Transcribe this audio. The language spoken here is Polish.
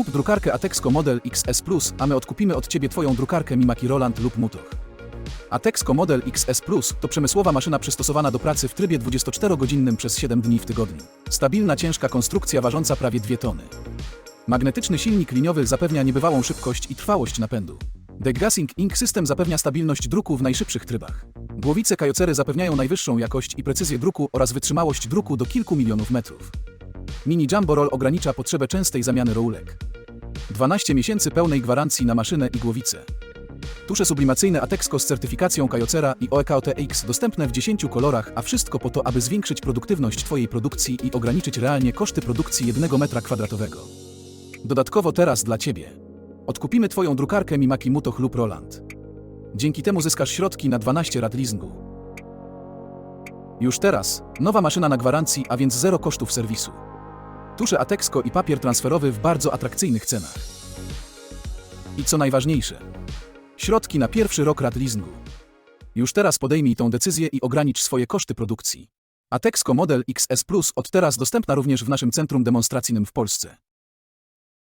Kup drukarkę Atexco Model XS Plus, a my odkupimy od Ciebie Twoją drukarkę Mimaki Roland lub Mutoch. Atexco Model XS Plus to przemysłowa maszyna przystosowana do pracy w trybie 24-godzinnym przez 7 dni w tygodniu. Stabilna, ciężka konstrukcja ważąca prawie 2 tony. Magnetyczny silnik liniowy zapewnia niebywałą szybkość i trwałość napędu. Degassing Ink System zapewnia stabilność druku w najszybszych trybach. Głowice kajocery zapewniają najwyższą jakość i precyzję druku oraz wytrzymałość druku do kilku milionów metrów. Mini Jumbo Roll ogranicza potrzebę częstej zamiany rolek. 12 miesięcy pełnej gwarancji na maszynę i głowicę. Tusze sublimacyjne Atexco z certyfikacją Kajocera i OEKOTX dostępne w 10 kolorach, a wszystko po to, aby zwiększyć produktywność Twojej produkcji i ograniczyć realnie koszty produkcji 1 metra kwadratowego. Dodatkowo teraz dla Ciebie. Odkupimy Twoją drukarkę Mimaki Mutoch lub Roland. Dzięki temu zyskasz środki na 12 rat leasingu. Już teraz, nowa maszyna na gwarancji, a więc zero kosztów serwisu. Tusze Atexco i papier transferowy w bardzo atrakcyjnych cenach. I co najważniejsze, środki na pierwszy rok rat leasingu. Już teraz podejmij tą decyzję i ogranicz swoje koszty produkcji. Atexco Model XS Plus od teraz dostępna również w naszym centrum demonstracyjnym w Polsce.